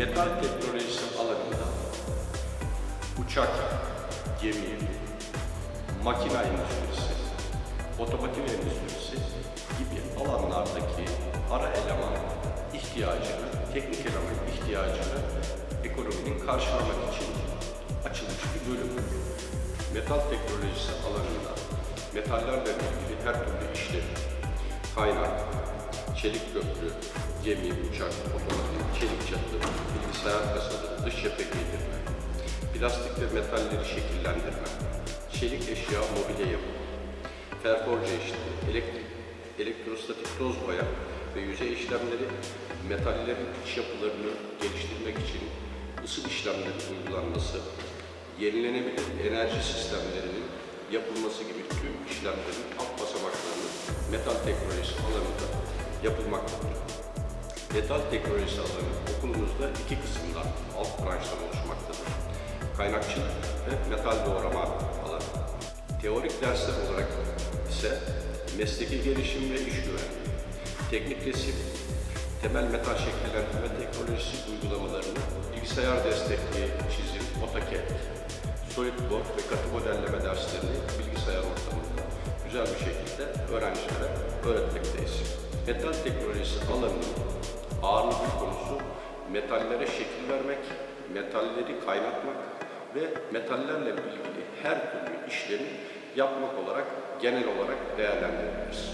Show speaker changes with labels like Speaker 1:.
Speaker 1: metal teknolojisi alanında uçak, gemi, makina endüstrisi, otomotiv endüstrisi gibi alanlardaki ara eleman ihtiyacını, teknik eleman ihtiyacını ekonominin karşılamak için açılmış bir bölüm. Metal teknolojisi alanında metallerle ilgili her türlü işlem, kaynak, çelik köprü, gemi, uçak, otomotiv, çelik çatı, bilgisayar kasaları, dış cephe giydirme, plastik ve metalleri şekillendirme, çelik eşya, mobilya yapımı, perforje işlemi, elektrik, elektrostatik toz boya ve yüzey işlemleri, metallerin iç yapılarını geliştirmek için ısı işlemleri uygulanması, yenilenebilir enerji sistemlerinin yapılması gibi tüm işlemlerin alt basamaklarının metal teknolojisi alanında yapılmaktadır. Metal teknolojisi alanı okulumuzda iki kısımdan, alt branştan oluşmaktadır. Kaynakçılık ve metal doğrama alanı. Teorik dersler olarak ise mesleki gelişim ve iş güvenliği, teknik resim, temel metal şekillendirme teknolojisi uygulamalarını, bilgisayar destekli çizim, AutoCAD, SolidWorks ve katı modelleme derslerini bilgisayar ortamında güzel bir şekilde öğrencilere öğretmekteyiz. Metal teknolojisi alanının ağırlıklı konusu metallere şekil vermek, metalleri kaynatmak ve metallerle ilgili her türlü işlemi yapmak olarak genel olarak değerlendirebiliriz.